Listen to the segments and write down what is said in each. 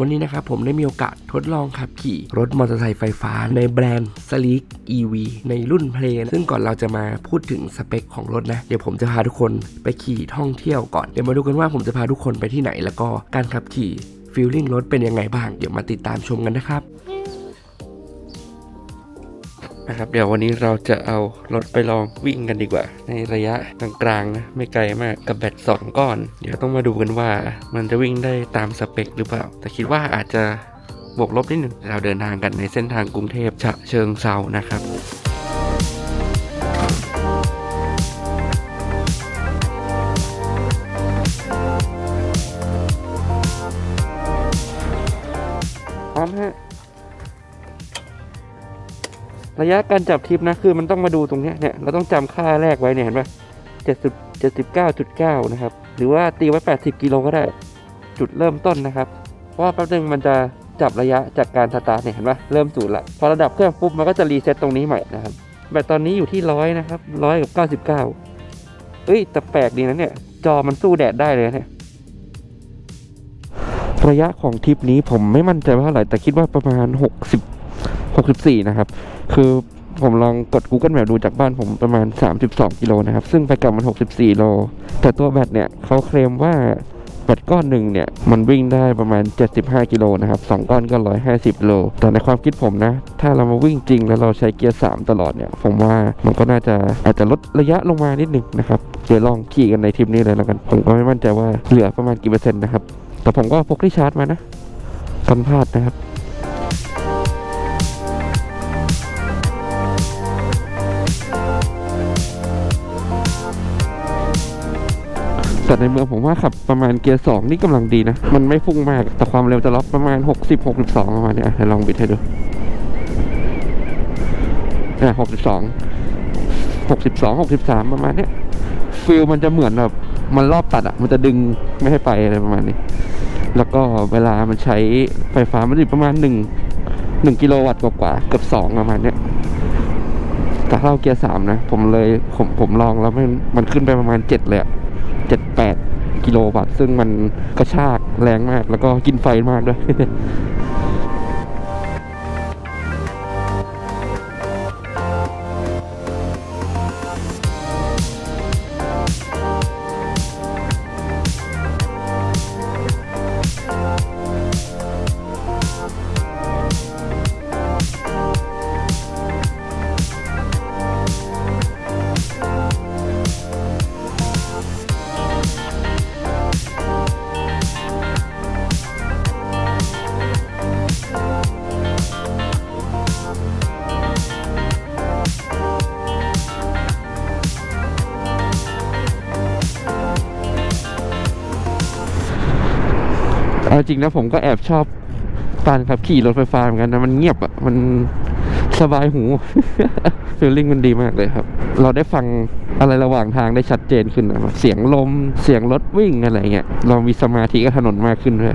วันนี้นะครับผมได้มีโอกาสทดลองขับขี่รถมอเตอร์ไซค์ไฟฟ้าในแบรนด์ Sleek EV ในรุ่นเพลนซึ่งก่อนเราจะมาพูดถึงสเปคของรถนะ เดี๋ยวผมจะพาทุกคนไปขี่ท่องเที่ยวก่อน เดี๋ยวมาดูกันว่าผมจะพาทุกคนไปที่ไหน แล้วก็การขับขี่ฟีลลิ่งรถเป็นยังไงบ้าง เดี๋ยวมาติดตามชมกันนะครับ นะครับเดี๋ยววันนี้เราจะเอารถไปลองวิ่งกันดีกว่า ในระยะกลางๆนะไม่ไกลมากกับแบต2ก้อน เดี๋ยวต้องมาดูกันว่ามันจะวิ่งได้ตามสเปคหรือเปล่า แต่คิดว่าอาจจะบวกลบนิดหนึ่งเราเดินทางกันในเส้นทางกรุงเทพฉะเชิงเซานะครับ ระยะการจับทิปนะคือมันต้องมาดูตรงนี้เนี่ยเราต้องจำค่าแรกไว้เนี่ยเห็นปะเจ็ดสิบเจ็ดสิบเก้าจุดเก้านะครับ หรือว่าตีไว้แปดสิบกิโลก็ได้จุดเริ่มต้นนะครับ เพราะว่าแป๊บนึงมันจะจับระยะจากการสตาร์ทเนี่ยเห็นปะเริ่มศูนย์ละพอระดับเครื่องปุ๊บมันก็จะรีเซ็ตตรงนี้ใหม่นะครับแบตตอนนี้อยู่ที่ร้อยนะครับร้อยกับเก้าสิบเก้าเอ้ยแต่แปลกดีนะเนี่ย จอมันสู้แดดได้เลยนะเนี่ยระยะของทริปนี้ผมไม่มั่นใจว่าเท่าไหร่แต่คิดว่าประมาณ 60 64 นะครับ คือผมลองกด Google Map ดูจากบ้านผมประมาณ 32 กิโลนะครับ ซึ่งไปกลับมัน 64 โล แต่ตัวแบตเนี่ยเขาเคลมว่าแบตก้อนหนึ่งเนี่ย มันวิ่งได้ประมาณ 75 กิโลนะครับ2ก้อนก็ 150 โล แต่ในความคิดผมนะ ถ้าเรามาวิ่งจริงแล้วเราใช้เกียร์ 3 ตลอดเนี่ย ผมว่ามันก็น่าจะอาจจะลดระยะลงมานิดหนึ่งนะครับ เดี๋ยวลองขี่กันในทริปนี้เลยแล้วกัน ผมก็ไม่มั่นใจว่าเหลือประมาณกี่เปอร์เซ็นต์นะครับ แต่ผมก็พกที่ชาร์จมานะกันพลาดนะครับ แต่ในเมืองผมว่าขับประมาณเกียร์สองนี่กำลังดีนะ มันไม่ฟุ้งมาก แต่ความเร็วจะล็อกประมาณหกสิบหกสิบสองประมาณนี้ให้ลองบิดให้ดูอะหกสิบสองหกสิบสองหกสิบสามประมาณนี้ฟิลมันจะเหมือนแบบมันรอบตัดอะ มันจะดึงไม่ให้ไปอะไรประมาณนี้ แล้วก็เวลามันใช้ไฟฟ้ามันอยู่ประมาณหนึ่งหนึ่งกิโลวัตต์กว่าเกือบสองประมาณนี้แต่ถ้าเาเกียร์สามนะ ผมเลยผมผมลองแล้วมันมันขึ้นไปประมาณเจ็ดเลยอะ 78 กิโลวัตต์ซึ่งมันกระชากแรงมากแล้วก็กินไฟมากด้วย เอาจริงนะผมก็แอบชอบการขับขี่รถไฟฟ้าเหมือนกันนะมันเงียบอะมันสบายหูฟีลลิ่งมันดีมากเลยครับ เราได้ฟังอะไรระหว่างทางได้ชัดเจนขึ้นนะเสียงลมเสียงรถวิ่งอะไรเงี้ยเรามีสมาธิกับถนนมากขึ้นด้วย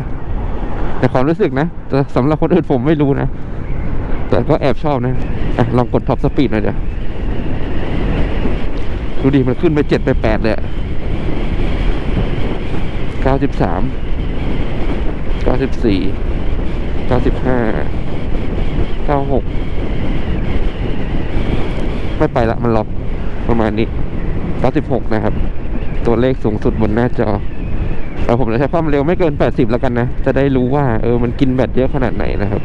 แต่ความรู้สึกนะแต่สำหรับคนอื่นผมไม่รู้นะ แต่ก็แอบชอบนะอะลองกดท็อปสปีดหน่อยเดี๋ยวดูดิมันขึ้นไปเจ็ดไปแปดเลยเก้าสิบสามาสิบสี่เก้าสิบห้าเก้าหกไม่ไปละมันล็อกประมาณนี้เก้าสิบหกนะครับ ตัวเลขสูงสุดบนหน้าจอแต่ผมจะใช้ความเร็วไม่เกินแปดสิบแล้วกันนะ จะได้รู้ว่าเออมันกินแบตเยอะขนาดไหนนะครับ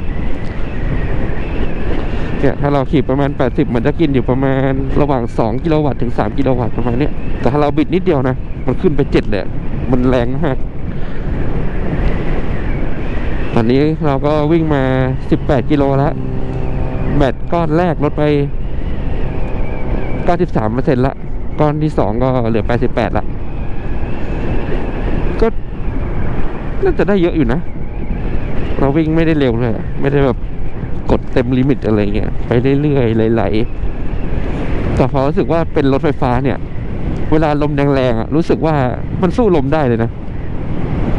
เนี่ยถ้าเราขี่ประมาณ 80 มันจะกินอยู่ประมาณระหว่าง 2 กิโลวัตต์ถึง 3 กิโลวัตต์ประมาณเนี้ยแต่ถ้าเราบิดนิดเดียวนะ มันขึ้นไป 7 เลย มันแรงมาก ตอนนี้เราก็วิ่งมา 18 กิโลแล้วแบตก้อนแรกลดไป 93เปอร์เซ็นต์ละ ก้อนที่ 2 ก็เหลือ 88 ละ ก็น่าจะได้เยอะอยู่นะ เราวิ่งไม่ได้เร็วเลย ไม่ได้แบบกดเต็มลิมิตอะไรเงี้ย ไปเรื่อยๆไหลๆแต่พอรู้สึกว่าเป็นรถไฟฟ้าเนี่ย เวลาลมแรงๆอะรู้สึกว่ามันสู้ลมได้เลยนะ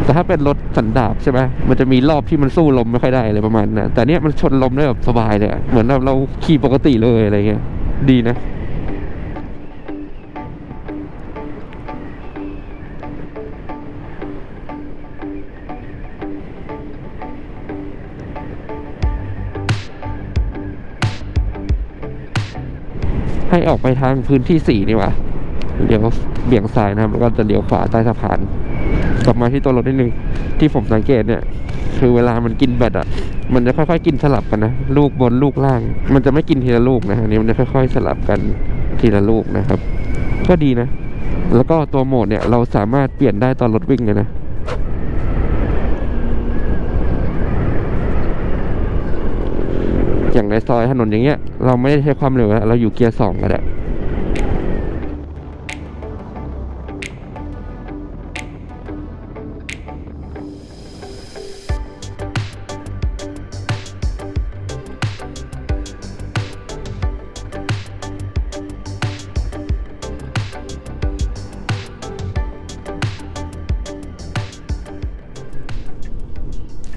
แต่ถ้าเป็นรถสันดาบใช่ไหมมันจะมีรอบที่มันสู้ลมไม่ค่อยได้เลยประมาณนะั้นแต่เนี้ยมันชนลมได้แบบสบายเลยเหมือนเราขี่ปกติเลยอะไรเงี้ยดีนะให้ออกไปทางพื้นที่สี่นี่วะเดี๋ยวเบี่ยงซ้ายนะครับแล้วก็จะเลี้ยวขวาใต้สะพาน กลับมาที่ตัวรถนิดนึงที่ผมสังเกตเนี่ยคือเวลามันกินแบตอะ มันจะค่อยๆกินสลับกันนะ ลูกบนลูกล่าง มันจะไม่กินทีละลูกนะอันนี้มันจะค่อย ๆ สลับกันทีละลูกนะครับ ก็ดีนะ แล้วก็ตัวโหมดเนี่ยเราสามารถเปลี่ยนได้ตอนรถวิ่งเลยนะอย่างในซอยถนนอย่างเงี้ย เราไม่ได้ใช้ความเร็วแล้วเราอยู่เกียร์สองก็ได้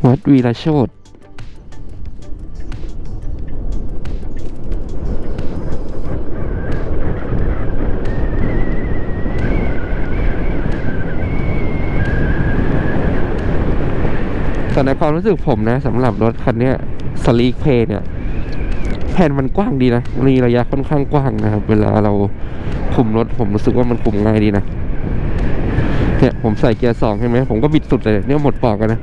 วัดวีระโชตแต่ในความรู้สึกผมนะสำหรับรถคันนี้สลีกเพย์เนี่ยแผ่นมันกว้างดีนะมีระยะค่อนข้างกว้างนะครับ เวลาเราคุมรถผมรู้สึกว่ามันคุมง่ายดีนะเนี่ยผมใส่เกียร์สองใช่ไหมผมก็บิดสุดเลยเนี่ยหมดปอกกันนะ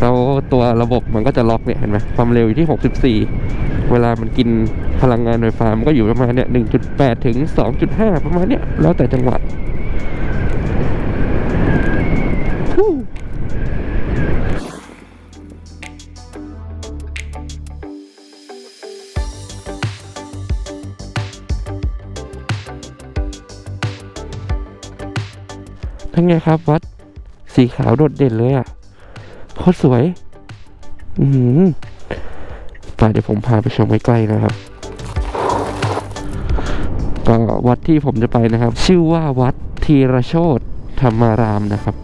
แล้วตัวระบบมันก็จะล็อกเนี่ยเห็นไหมความเร็วอยู่ที่ 64 เวลามันกินพลังงานไฟฟ้ามันก็อยู่ประมาณเนี่ย1.8 ถึง 2.5 ประมาณเนี้ยแล้วแต่จังหวะฮู้ทั้งไงครับวัดสีขาวโดดเด่นเลยอะ โคตรสวย อืมไปเดี๋ยวผมพาไปชมใกล้ๆนะครับก็วัดที่ผมจะไปนะครับ ชื่อว่าวัดธีรโชตธรรมารามนะครับ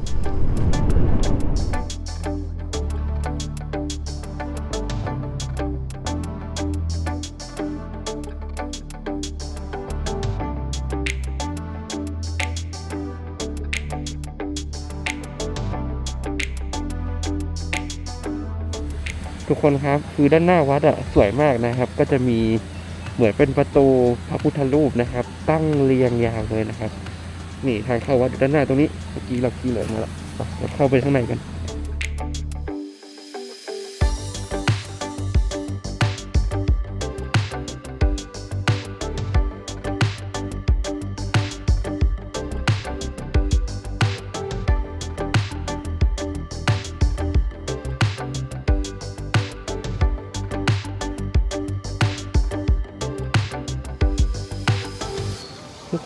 คนครับ คือด้านหน้าวัดอะสวยมากนะครับ ก็จะมีเหมือนเป็นประตูพระพุทธรูปนะครับ ตั้งเรียงยาวเลยนะครับ นี่ทางเข้าวัดด้านหน้าตรงนี้เมื่อกี้เราขี่เลยมาแล้วเราเข้าไปข้างในกัน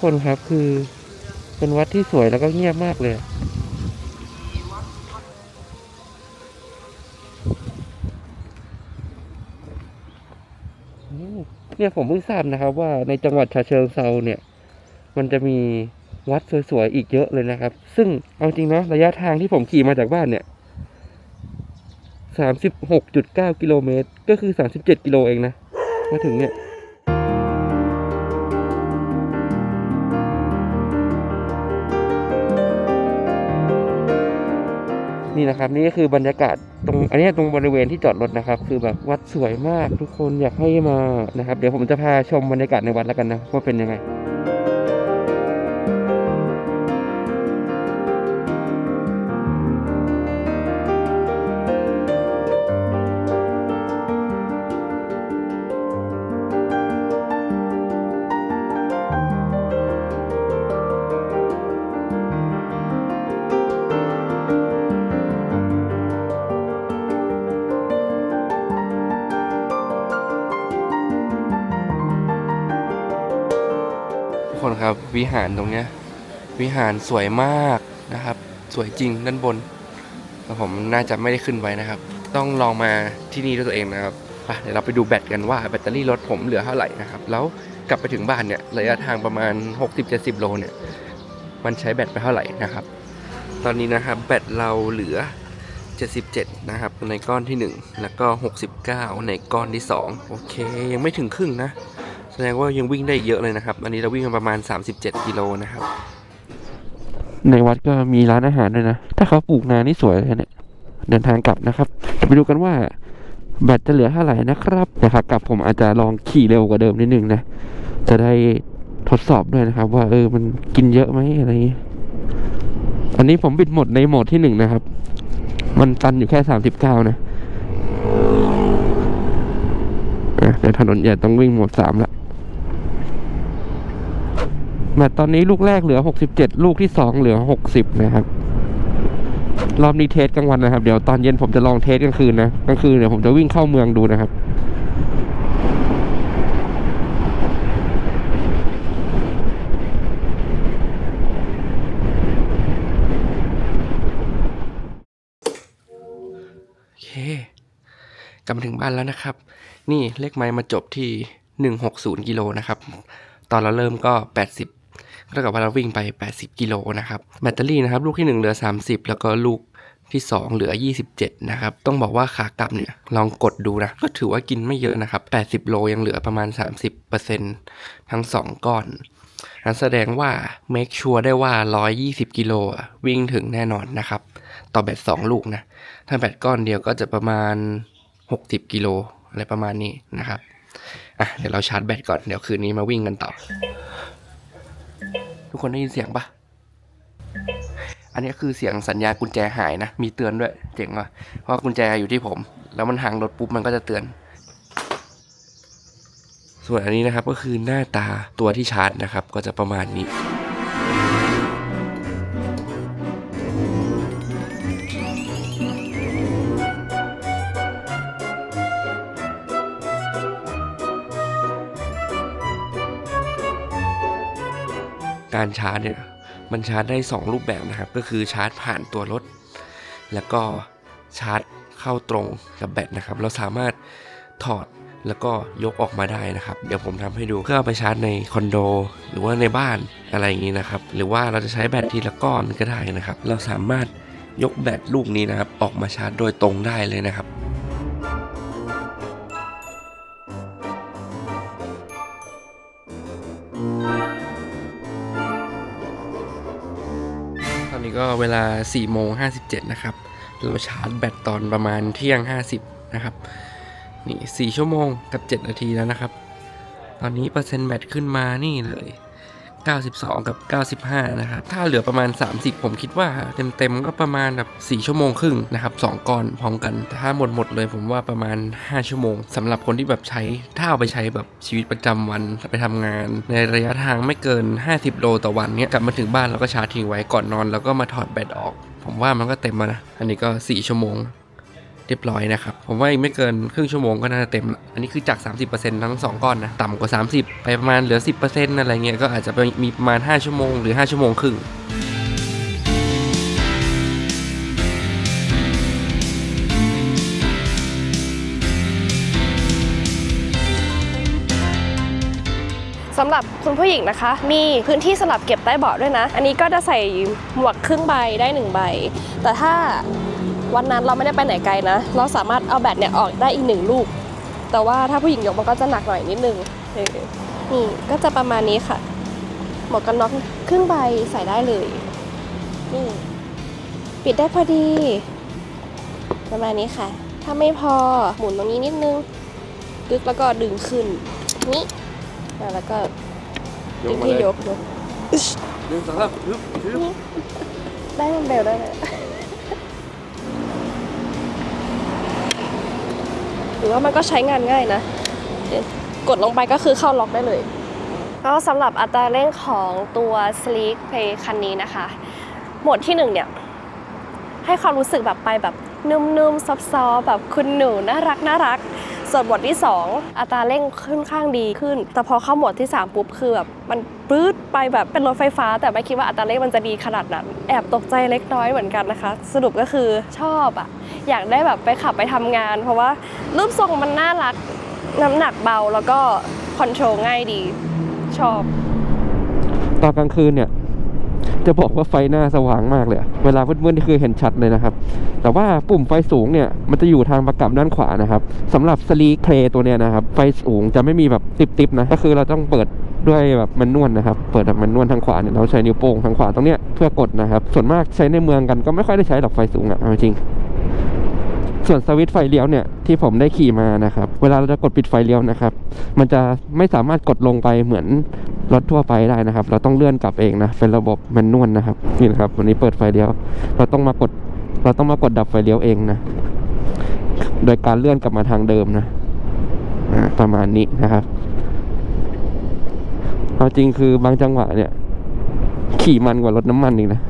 คนครับคือเป็นวัดที่สวยแล้วก็เงียบมากเลยเนี่ยผมเพิ่งทราบนะครับ ว่าในจังหวัดฉะเชิงเซาเนี่ย มันจะมีวัดสวยๆอีกเยอะเลยนะครับ ซึ่งเอาจริงนะระยะทางที่ผมขี่มาจากบ้านเนี่ยสามสิบหกจุดเก้ากิโลเมตร ก็คือสามสิบเจ็ดกิโลเองนะมาถึงเนี่ย นี่นะครับนี่ก็คือบรรยากาศตรงอันนี้ตรงบริเวณที่จอดรถนะครับ คือแบบวัดสวยมากทุกคนอยากให้มานะครับ เดี๋ยวผมจะพาชมบรรยากาศในวัดแล้วกันนะว่าเป็นยังไง วิหารตรงเนี้ย วิหารสวยมากนะครับ สวยจริงด้านบนแต่ผมน่าจะไม่ได้ขึ้นไปนะครับ ต้องลองมาที่นี่ด้วยตัวเองนะครับปเดี๋ยวเราไปดูแบตกันว่าแบตเตอรี่รถผมเหลือเท่าไหร่นะครับ แล้วกลับไปถึงบ้านเนี่ยระยะทางประมาณ 60-70 โลเนี่ย มันใช้แบตไปเท่าไหร่นะครับ ตอนนี้นะครับแบตเราเหลือ 77 นะครับ ในก้อนที่ 1 แล้วก็ 69 ในก้อนที่ 2 โอเค ยังไม่ถึงครึ่งนะ แสดงว่ายังวิ่งได้อีกเยอะเลยนะครับ อันนี้เราวิ่งกันประมาณ 37กิโลนะครับ ในวัดก็มีร้านอาหารด้วยนะ ถ้าเขาปลูกนานี่สวยเลยเนี่ย เดินทางกลับนะครับ ไปดูกันว่าแบตจะเหลือเท่าไหร่นะครับแต่ขากลับผมอาจจะลองขี่เร็วกว่าเดิมนิดนึงนะ จะได้ทดสอบด้วยนะครับ ว่าเออมันกินเยอะไหมอะไร อันนี้ผมบิดหมดในโหมดที่หนึ่งนะครับ มันตันอยู่แค่สามสิบเก้านะอะแต่ถนนใหญ่ต้องวิ่งหมดสามละ แมตตอนนี้ลูกแรกเหลือหกสิบเจ็ดลูกที่สองเหลือหกสิบนะครับ รอบนี้เทสกลางวันนะครับ เดี๋ยวตอนเย็นผมจะลองเทสกลางคืนนะกลางคืนเดี๋ยวผมจะวิ่งเข้าเมืองดูนะครับโอเคกลับมาถึงบ้านแล้วนะครับ นี่เลขไม้มาจบที่ 160 กิโลนะครับ ตอนเราเริ่มก็ 80 เท่ากับว่าเราวิ่งไป 80 กิโลนะครับ แบตเตอรี่นะครับลูกที่ 1 เหลือ 30 แล้วก็ลูกที่ 2 เหลือ 27 นะครับ ต้องบอกว่าขากลับเนี่ย ลองกดดูนะ ก็ถือว่ากินไม่เยอะนะครับ 80 โลยังเหลือประมาณ 30%ทั้ง 2 ก้อนนั่นแสดงว่า make sure ได้ว่า 120 กิโลวิ่งถึงแน่นอนนะครับ ต่อแบต 2 ลูกนะ ถ้าแบตก้อนเดียวก็จะประมาณ 60 กิโลอะไรประมาณนี้นะครับ อะ เดี๋ยวเราชาร์จแบตก่อน เดี๋ยวคืนนี้มาวิ่งกันต่อ ทุกคนได้ยินเสียงปะอันนี้คือเสียงสัญญาณกุญแจหายนะ มีเตือนด้วย เจ๋งว่ะเพราะกุญแจอยู่ที่ผม แล้วมันห่างรถปุ๊บมันก็จะเตือน ส่วนอันนี้นะครับก็คือหน้าตาตัวที่ชาร์จนะครับ ก็จะประมาณนี้ การชาร์จเนี่ยมันชาร์จได้ 2 รูปแบบนะครับ ก็คือชาร์จผ่านตัวรถ แล้วก็ชาร์จเข้าตรงกับแบตนะครับ เราสามารถถอดแล้วก็ยกออกมาได้นะครับ เดี๋ยวผมทำให้ดูเพื่อเอาไปชาร์จในคอนโด หรือว่าในบ้านอะไรอย่างนี้นะครับ หรือว่าเราจะใช้แบตทีละก้อนก็ได้นะครับ เราสามารถยกแบตลูกนี้นะครับ ออกมาชาร์จโดยตรงได้เลยนะครับ ก็เวลา4โมง57 นะครับ เราชาร์จแบตตอนประมาณเที่ยง 50 นะครับ นี่ 4 ชั่วโมงกับ 7 นาทีแล้วนะครับ ตอนนี้เปอร์เซ็นต์แบตขึ้นมานี่เลย 92 กับ 95 นะครับ ถ้าเหลือประมาณ 30 ผมคิดว่าเต็มๆก็ประมาณแบบ4ชั่วโมงครึ่งนะครับ2ก้อนพร้อมกัน ถ้าหมดหมดเลยผมว่าประมาณ 5 ชั่วโมงสำหรับคนที่แบบใช้ถ้าเอาไปใช้แบบชีวิตประจำวันไปทำงาน ในระยะทางไม่เกิน 50 โลต่อวันเนี้ยกลับมาถึงบ้านแล้วก็ชาร์จทิ้งไว้ก่อนนอน แล้วก็มาถอดแบตออก ผมว่ามันก็เต็มแล้วนะ อันนี้ก็ 4 ชั่วโมง เรียบร้อยนะครับ ผมว่าอีกไม่เกินครึ่งชั่วโมงก็น่าจะเต็มละอันนี้คือจาก 30%ทั้ง2ก้อนนะ ต่ำกว่า 30 ไปประมาณเหลือ 10%อะไรเงี้ยก็อาจจะไปมีประมาณ 5 ชั่วโมงหรือ 5 ชั่วโมงครึ่งสำหรับคุณผู้หญิงนะคะ มีพื้นที่สำหรับเก็บใต้เบาะด้วยนะ อันนี้ก็จะใส่หมวกครึ่งใบได้หนึ่งใบ แต่ถ้า วันนั้นเราไม่ได้ไปไหนไกลนะ เราสามารถเอาแบตเนี่ยออกได้อีกหนึ่งลูก แต่ว่าถ้าผู้หญิงยกมันก็จะหนักหน่อยนิดนึงเออนี่ก็จะประมาณนี้ค่ะ หมวกกันน็อกครึ่งใบใส่ได้เลย นี่ ปิดได้พอดี ประมาณนี้ค่ะ ถ้าไม่พอหมุนตรงนี้นิดนึง ดึกแล้วก็ดึงขึ้น นี่อะแล้วก็ดึงที่ยกยกหนึ่งสองสามฮึบฮึบได้มันเบลได้เลย รือว่ามันก็ใช้งานง่ายนะ กดลงไปก็คือเข้าล็อกได้เลยก็สำหรับอัตราเร่งของตัว Sleek Play คันนี้นะคะ โหมดที่หนึ่งเนี่ยให้ความรู้สึกแบบไปแบบนุ่มๆ ซอฟๆแบบคุณหนูน่ารักน่ารัก ส่วนโหมดที่ 2 อัตราเร่งค่อนข้างดีขึ้น แต่พอเข้าโหมดที่ 3 ปุ๊บคือแบบมันปื๊ดไปแบบเป็นรถไฟฟ้า แต่ไม่คิดว่าอัตราเร่งมันจะดีขนาดนั้น แอบตกใจเล็กน้อยเหมือนกันนะคะ สรุปก็คือชอบอะอยากได้แบบไปขับไปทำงาน เพราะว่า รูปทรงมันน่ารัก น้ำหนักเบาแล้วก็คอนโทรลง่ายดี ชอบ ตอนกลางคืนเนี่ย จะบอกว่าไฟหน้าสว่างมากเลยเวลามืดๆนี่คือเห็นชัดเลยนะครับ แต่ว่าปุ่มไฟสูงเนี่ยมันจะอยู่ทางประกับด้านขวานะครับสำหรับสลีเคลตัวเนี้ยนะครับ ไฟสูงจะไม่มีแบบติบๆนะก็คือเราต้องเปิดด้วยแบบมันนวลนะครับ เปิดแบบมันนวลทางขวาเนี่ยเราใช้นิ้วโป้งทางขวาตรงเนี้ยเพื่อกดนะครับ ส่วนมากใช้ในเมืองกันก็ไม่ค่อยได้ใช้หรอกไฟสูงอะเอาจริง ส่วนสวิตช์ไฟเลี้ยวเนี่ยที่ผมได้ขี่มานะครับ เวลาเราจะกดปิดไฟเลี้ยวนะครับ มันจะไม่สามารถกดลงไปเหมือนรถทั่วไปได้นะครับ เราต้องเลื่อนกลับเองนะเป็นระบบแมนนวลนะครับนี่นะครับ วันนี้เปิดไฟเลี้ยว เราต้องมากดเราต้องมากดดับไฟเลี้ยวเองนะโดยการเลื่อนกลับมาทางเดิมนะประมาณนี้นะครับเอาจริงคือบางจังหวะเนี่ย ขี่มันกว่ารถน้ำมันอีกนะ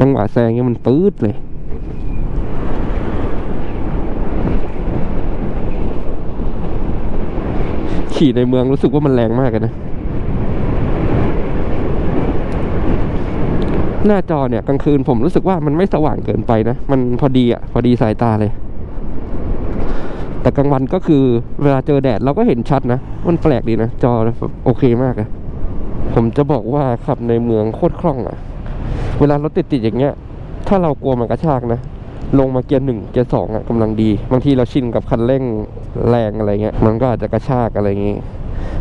จังหวะแซงเนี่ยมันปื๊ดเลย ขี่ในเมืองรู้สึกว่ามันแรงมากเลยนะ หน้าจอเนี่ยกลางคืนผมรู้สึกว่ามันไม่สว่างเกินไปนะ มันพอดีอะพอดีสายตาเลย แต่กลางวันก็คือเวลาเจอแดดเราก็เห็นชัดนะ มันแปลกดีนะ จอแบบโอเคมากอะผมจะบอกว่าขับในเมืองโคตรคล่องอะเวลารถติดๆอย่างเงี้ย ถ้าเรากลัวมันกระชากนะ ลงมาเกียร์หนึ่งเกียร์สองอะกำลังดี บางทีเราชินกับคันเร่งแรงอะไรเงี้ยมันก็อาจจะกระชากอะไรเงี้ย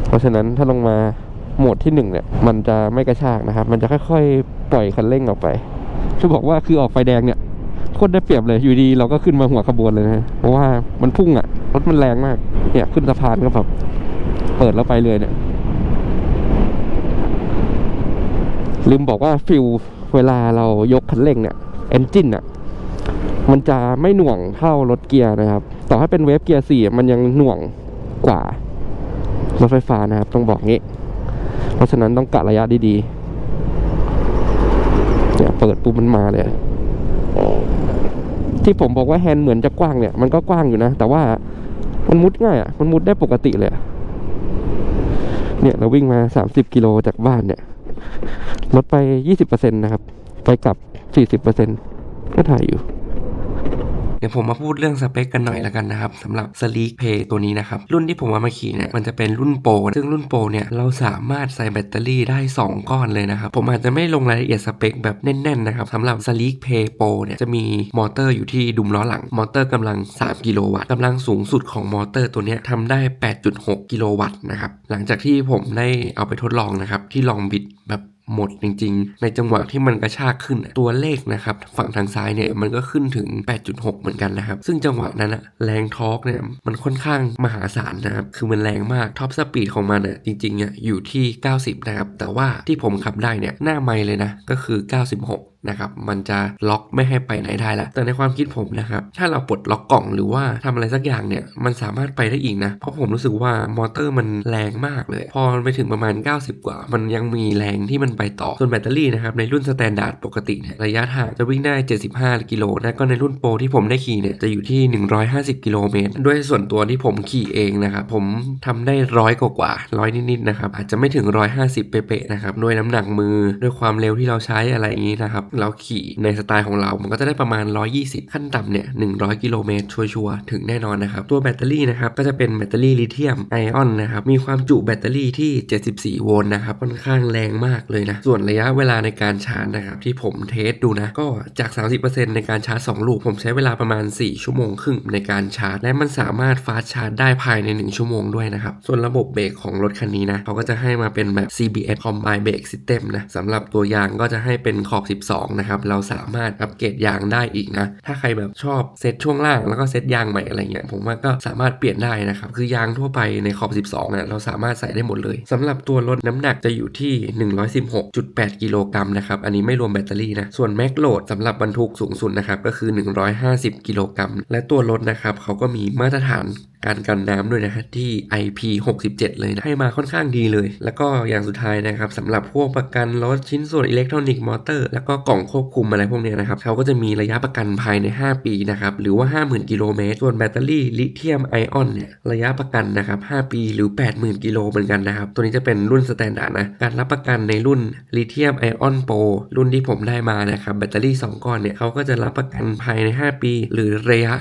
เพราะฉะนั้นถ้าลงมาโหมดที่หนึ่งเนี่ยมันจะไม่กระชากนะครับ มันจะค่อยๆ ปล่อยคันเร่งออกไปจะบอกว่าคือออกไฟแดงเนี่ยโคตรได้เปรียบเลยอยู่ดีเราก็ขึ้นมาหัวขบวนเลยนะเพราะว่ามันพุ่งอะรถมันแรงมากเนี่ยขึ้นสะพานก็แบบเปิดแล้วไปเลยเนี่ย ลืมบอกว่าฟิลเวลาเรายกคันเร่งเนี่ยเอนจินอะ มันจะไม่หน่วงเท่ารถเกียร์นะครับ ต่อให้เป็นเวฟเกียร์สี่มันยังหน่วงกว่ารถไฟฟ้านะครับ ต้องบอกงี้ เพราะฉะนั้นต้องกะระยะดีๆเนี่ยเปิดปุ๊บมันมาเลยที่ผมบอกว่าแฮนด์เหมือนจะกว้างเนี่ยมันก็กว้างอยู่นะ แต่ว่ามันมุดง่ายอะมันมุดได้ปกติเลยเนี่ยเราวิ่งมาสามสิบกิโลจากบ้านเนี่ยลดไป20%นตนะครับ ไปกลับ40%ก็ถ่ายอยู่ เดี๋ยวผมมาพูดเรื่องสเปคกันหน่อยแล้วกันนะครับสำหรับ Sleek Pay ตัวนี้นะครับ รุ่นที่ผมเอามาขี่เนี่ยมันจะเป็นรุ่นโปรซึ่งรุ่นโปรเนี่ยเราสามารถใส่แบตเตอรี่ได้ 2 ก้อนเลยนะครับ ผมอาจจะไม่ลงรายละเอียดสเปคแบบแน่นๆนะครับสำหรับ Sleek Pay Pro เนี่ยจะมีมอเตอร์อยู่ที่ดุมล้อหลัง มอเตอร์กำลัง 3 กิโลวัตต์กำลังสูงสุดของมอเตอร์ตัวเนี้ยทำได้ 8.6 กิโลวัตต์นะครับหลังจากที่ผมได้เอาไปทดลองนะครับที่ลองบิดแบบ หมดจริง ๆ ในจังหวะที่มันกระชากขึ้นตัวเลขนะครับฝั่งทางซ้ายเนี่ยมันก็ขึ้นถึง 8.6 เหมือนกันนะครับ ซึ่งจังหวะนั้นอะแรงทอร์กเนี่ยมันค่อนข้างมหาศาลนะครับ คือมันแรงมากท็อปสปีดของมันอะจริงๆอะอยู่ที่ 90 นะครับ แต่ว่าที่ผมขับได้เนี่ยหน้าไมเลยนะก็คือ 96 นะครับมันจะล็อกไม่ให้ไปไหนได้ละแต่ในความคิดผมนะครับถ้าเราปลดล็อกกล่องหรือว่าทำอะไรสักอย่างเนี่ยมันสามารถไปได้อีกนะ เพราะผมรู้สึกว่ามอเตอร์มันแรงมากเลย พอมันไปถึงประมาณ 90 กว่า มันยังมีแรงที่มันไปต่อ ส่วนแบตเตอรี่นะครับในรุ่นสแตนดาร์ดปกติเนี่ยระยะทางจะวิ่งได้ 75 กิโลนะก็ในรุ่นโปรที่ผมได้ขี่เนี่ยจะอยู่ที่ 150 กิโลเมตรด้วยส่วนตัวที่ผมขี่เองนะครับผมทำได้ร้อยกว่าร้อยนิดๆนะครับอาจจะไม่ถึง 150 เป๊ะๆนะครับด้วยน้ำหนักมือด้วยความเร็วที่เราใช้อะไรอย่างนี้นะครับเราขี่ในสไตล์ของเรามันก็จะได้ประมาณ 120 ขั้นต่ำเนี่ย 100 กิโลเมตรชัวร์ๆถึงแน่นอนนะครับ ตัวแบตเตอรี่นะครับก็จะเป็นแบตเตอรี่ลิเธียมไอออนนะครับ มีความจุแบตเตอรี่ที่ 74 โวลต์นะครับ ค่อนข้างแรงมากเลยนะ ส่วนระยะเวลาในการชาร์จนะครับ ที่ผมเทสดูนะ ก็จาก 30%ในการชาร์จ 2 ลูก ผมใช้เวลาประมาณ 4 ชั่วโมงครึ่งในการชาร์จ และมันสามารถฟาสชาร์จได้ภายใน 1 ชั่วโมงด้วยนะครับ ส่วนระบบเบรกของรถคันนี้นะเขาก็จะให้มาเป็นแบบ CBS Combine Brake System นะสำหรับตัวยางก็จะให้เป็นขอบ2นะครับเราสามารถอัปเกรดยางได้อีกนะ ถ้าใครแบบชอบเซตช่วงล่างแล้วก็เซตยางใหม่อะไรเงี้ยผมว่าก็สามารถเปลี่ยนได้นะครับคือยางทั่วไปในขอบ 12เนี่ยเราสามารถใส่ได้หมดเลยสำหรับตัวรถน้ำหนักจะอยู่ที่ 116.8 กิโลกรัมนะครับอันนี้ไม่รวมแบตเตอรี่นะส่วนแม็กโหลดสำหรับบรรทุกสูงสุดนะครับก็คือ 150 กิโลกรัมและตัวรถนะครับเขาก็มีมาตรฐานการกันน้ำด้วยนะฮะที่ IP67 เลยนะให้มาค่อนข้างดีเลย แล้วก็อย่างสุดท้ายนะครับสำหรับพวกประกันรถชิ้นส่วนอิเล็กทรอนิกส์มอเตอร์แล้วก็กล่องควบคุมอะไรพวกเนี้ยนะครับเขาก็จะมีระยะประกันภายใน 5 ปีนะครับหรือว่า 50,000 กิโลเมตร ส่วนแบตเตอรี่ลิเธียมไอออนเนี่ยระยะประกันนะครับ5ปีหรือ 80,000 กิโลเหมือนกันนะครับตัวนี้จะเป็นรุ่นสแตนดาร์ดนะการรับประกันในรุ่นลิเธียมไอออนโปรรุ่นที่ผมได้มานะครับแบตเตอรี่ 2 ก้อนเนี่ยเขาก็จะรับประกันภายใน 5 ปี หรือระยะ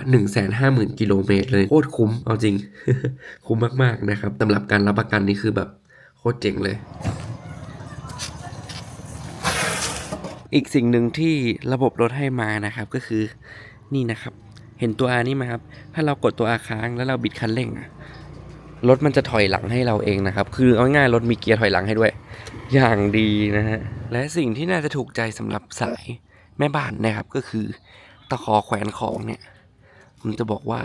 150,000 กิโลเมตรเลยโคตรคุ้มเอาจริง คุ้มมาก ๆ นะครับสำหรับการรับประกันนี่คือแบบโคตรเจ๋งเลย อีกสิ่งหนึ่งที่ระบบรถให้มานะครับก็คือนี่นะครับ เห็นตัว R นี่ไหมครับ ถ้าเรากดตัว R ค้างแล้วเราบิดคันเร่งรถมันจะถอยหลังให้เราเองนะครับ คือเอาง่ายรถมีเกียร์ถอยหลังให้ด้วย อย่างดีนะฮะ และสิ่งที่น่าจะถูกใจสำหรับสายแม่บ้านนะครับก็คือตะขอแขวนของเนี่ยผมจะบอกว่า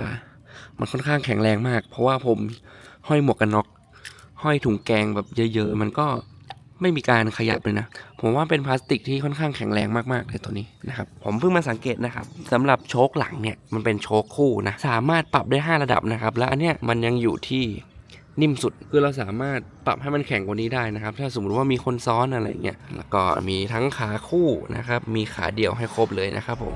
มันค่อนข้างแข็งแรงมาก เพราะว่าผมห้อยหมวกกันน็อก ห้อยถุงแกงแบบเยอะ ๆ มันก็ไม่มีการขยับเลยนะ ผมว่าเป็นพลาสติกที่ค่อนข้างแข็งแรงมากๆเลยตัวนี้นะครับ ผมเพิ่งมาสังเกตนะครับสำหรับโชคหลังเนี่ยมันเป็นโชคคู่นะ สามารถปรับได้ 5 ระดับนะครับ และอันเนี้ยมันยังอยู่ที่นิ่มสุดคือเราสามารถปรับให้มันแข็งกว่านี้ได้นะครับ ถ้าสมมติว่ามีคนซ้อนอะไรเงี้ยแล้วก็มีทั้งขาคู่นะครับ มีขาเดี่ยวให้ครบเลยนะครับผม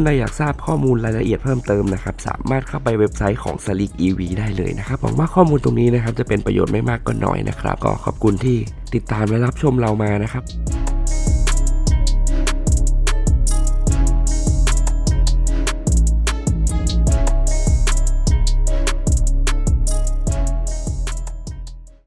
านใดอยากทราบข้อมูลรายละเอียดเพิ่มเติมนะครับสามารถเข้าไปเว็บไซต์ของ s l i c EV ได้เลยนะครับหวังว่าข้อมูลตรงนี้นะครับจะเป็นประโยชน์ไม่มากก็น้อยนะครับ ก็ขอบคุณที่ติดตามและรับชมเรามานะครับ